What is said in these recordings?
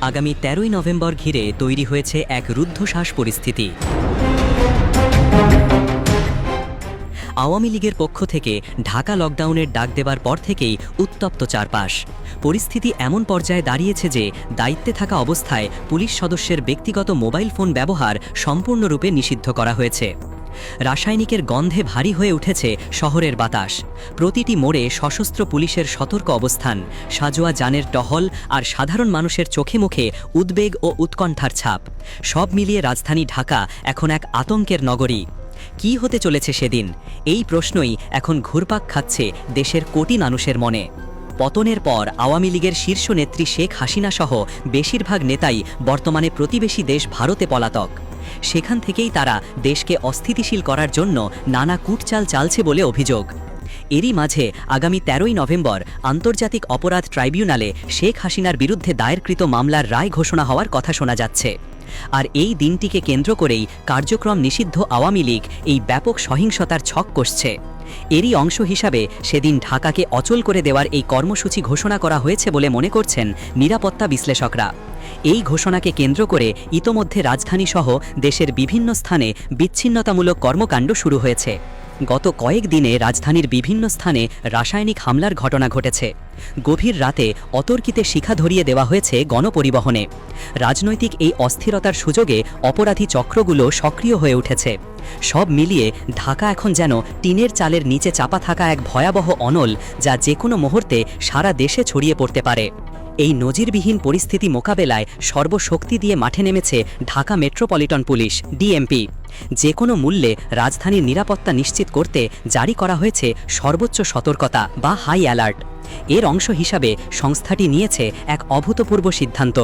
আগামী তেরোই নভেম্বর ঘিরে তৈরি হয়েছে এক রুদ্ধশ্বাস পরিস্থিতি। আওয়ামী লীগের পক্ষ থেকে ঢাকা লকডাউনের ডাক দেবার পর থেকেই উত্তপ্ত চারপাশ। পরিস্থিতি এমন পর্যায়ে দাঁড়িয়েছে যে, দায়িত্বে থাকা অবস্থায় পুলিশ সদস্যের ব্যক্তিগত মোবাইল ফোন ব্যবহার সম্পূর্ণরূপে নিষিদ্ধ করা হয়েছে। রাসায়নিকের গন্ধে ভারী হয়ে উঠেছে শহরের বাতাস। প্রতিটি মোড়ে সশস্ত্র পুলিশের সতর্ক অবস্থান। সাজোয়া যানের টহল আর সাধারণ মানুষের চোখে মুখে উদ্বেগ ও উৎকণ্ঠার ছাপ। সব মিলিয়ে রাজধানী ঢাকা এখন এক আতঙ্কের নগরী। কি হতে চলেছে সেদিন? এই প্রশ্নই এখন ঘুরপাক খাচ্ছে দেশের কোটি মানুষের মনে। পতনের পর আওয়ামী লীগের শীর্ষ নেত্রী শেখ হাসিনা সহ বেশিরভাগ নেতাই বর্তমানে প্রতিবেশী দেশ ভারতে পলাতক। সেখান থেকেই তারা দেশকে অস্থিতিশীল করার জন্য নানা কূটচাল চালছে বলে অভিযোগ। এরই মাঝে আগামী তেরোই নভেম্বর আন্তর্জাতিক অপরাধ ট্রাইব্যুনালে শেখ হাসিনার বিরুদ্ধে দায়েরকৃত মামলার রায় ঘোষণা হওয়ার কথা শোনা যাচ্ছে। আর এই দিনটিকে কেন্দ্র করেই কার্যক্রম নিষিদ্ধ আওয়ামী লীগ এই ব্যাপক সহিংসতার ছক কষছে। এরই অংশ হিসাবে সেদিন ঢাকাকে অচল করে দেওয়ার এই কর্মসূচি ঘোষণা করা হয়েছে বলে মনে করছেন নিরাপত্তা বিশ্লেষকরা। এই ঘোষণাকে কেন্দ্র করে ইতোমধ্যে রাজধানীসহ দেশের বিভিন্ন স্থানে বিচ্ছিন্নতামূলক কর্মকাণ্ড শুরু হয়েছে। গত কয়েক দিনে রাজধানীর বিভিন্ন স্থানে রাসায়নিক হামলার ঘটনা ঘটেছে। গভীর রাতে অতর্কিতে শিখা ধরিয়ে দেওয়া হয়েছে গণপরিবহনে। রাজনৈতিক এই অস্থিরতার সুযোগে অপরাধী চক্রগুলো সক্রিয় হয়ে উঠেছে। সব মিলিয়ে ঢাকা এখন যেন টিনের চালের নিচে চাপা থাকা এক ভয়াবহ অনল যা যে কোনো মুহূর্তে সারা দেশে ছড়িয়ে পড়তে পারে। এই নজিরবিহীন পরিস্থিতি মোকাবেলায় সর্বশক্তি দিয়ে মাঠে নেমেছে ঢাকা মেট্রোপলিটন পুলিশ, ডিএমপি। যে কোনো মূল্যে রাজধানীর নিরাপত্তা নিশ্চিত করতে জারি করা হয়েছে সর্বোচ্চ সতর্কতা বা হাই অ্যালার্ট। এর অংশ হিসাবে সংস্থাটি নিয়েছে এক অভূতপূর্ব সিদ্ধান্ত।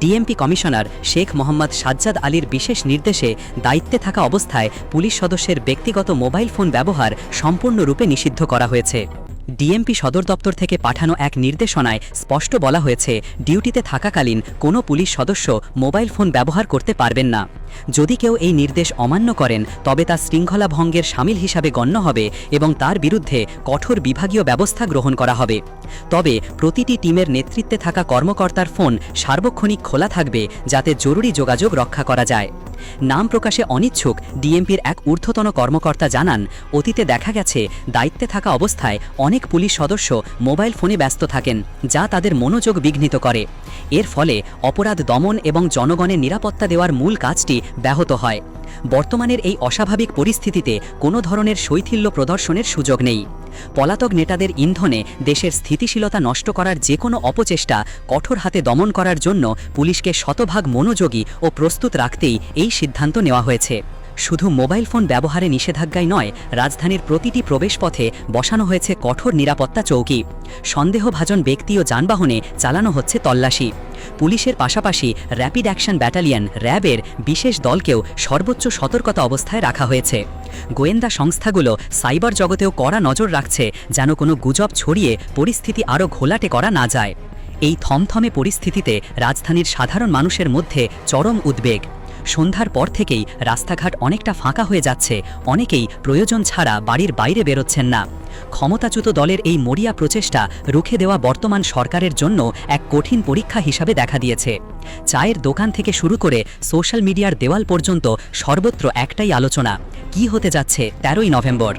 ডিএমপি কমিশনার শেখ মোহাম্মদ সাজ্জাদ আলীর বিশেষ নির্দেশে দায়িত্বে থাকা অবস্থায় পুলিশ সদস্যের ব্যক্তিগত মোবাইল ফোন ব্যবহার সম্পূর্ণরূপে নিষিদ্ধ করা হয়েছে। ডিএমপি সদর দপ্তর থেকে পাঠানো এক নির্দেশনায় স্পষ্ট বলা হয়েছে, ডিউটিতে থাকাকালীন কোনো পুলিশ সদস্য মোবাইল ফোন ব্যবহার করতে পারবেন না। যদি কেউ এই নির্দেশ অমান্য করেন, তবে তা শৃঙ্খলা ভঙ্গের সামিল হিসাবে গণ্য হবে এবং তার বিরুদ্ধে কঠোর বিভাগীয় ব্যবস্থা গ্রহণ করা হবে। তবে প্রতিটি টিমের নেতৃত্বে থাকা কর্মকর্তার ফোন সার্বক্ষণিক খোলা থাকবে, যাতে জরুরি যোগাযোগ রক্ষা করা যায়। নাম প্রকাশে অনিচ্ছুক ডিএমপির এক ঊর্ধ্বতন কর্মকর্তা জানান, অতীতে দেখা গেছে দায়িত্বে থাকা অবস্থায় অনেক পুলিশ সদস্য মোবাইল ফোনে ব্যস্ত থাকেন, যা তাদের মনোযোগ বিঘ্নিত করে। এর ফলে অপরাধ দমন এবং জনগণের নিরাপত্তা দেওয়ার মূল কাজটি ব্যাহত হয়। বর্তমানের এই অস্বাভাবিক পরিস্থিতিতে কোনো ধরনের শৈথিল্য প্রদর্শনের সুযোগ নেই। পলাতক নেতাদের ইন্ধনে দেশের স্থিতিশীলতা নষ্ট করার যে কোনো অপচেষ্টা কঠোর হাতে দমন করার জন্য পুলিশকে শতভাগ মনোযোগী ও প্রস্তুত রাখতেই এই সিদ্ধান্ত নেওয়া হয়েছে। শুধু মোবাইল ফোন ব্যবহারে নিষেধাজ্ঞায় নয়, রাজধানীর প্রতিটি প্রবেশপথে বসানো হয়েছে কঠোর নিরাপত্তা চৌকি। সন্দেহভাজন ব্যক্তি ও যানবাহনে চালানো হচ্ছে তল্লাশি। পুলিশের পাশাপাশি র্যাপিড অ্যাকশন ব্যাটালিয়ন, র্যাবের বিশেষ দলকেও সর্বোচ্চ সতর্কতা অবস্থায় রাখা হয়েছে। গোয়েন্দা সংস্থাগুলো সাইবার জগতেও কড়া নজর রাখছে যেন কোনো গুজব ছড়িয়ে পরিস্থিতি আরও ঘোলাটে করা না যায়। এই থমথমে পরিস্থিতিতে রাজধানীর সাধারণ মানুষের মধ্যে চরম উদ্বেগ। সন্ধ্যার পর থেকেই রাস্তাঘাট অনেকটা ফাঁকা হয়ে যাচ্ছে। অনেকেই প্রয়োজন ছাড়া বাড়ির বাইরে বেরোচ্ছেন না। ক্ষমতাচ্যুত দলের এই মরিয়া প্রচেষ্টা রুখে দেওয়া বর্তমান সরকারের জন্য এক কঠিন পরীক্ষা হিসাবে দেখা দিয়েছে। চায়ের দোকান থেকে শুরু করে সোশ্যাল মিডিয়ার দেওয়াল পর্যন্ত সর্বত্র একটাই আলোচনা, কি হতে যাচ্ছে তেরোই নভেম্বর।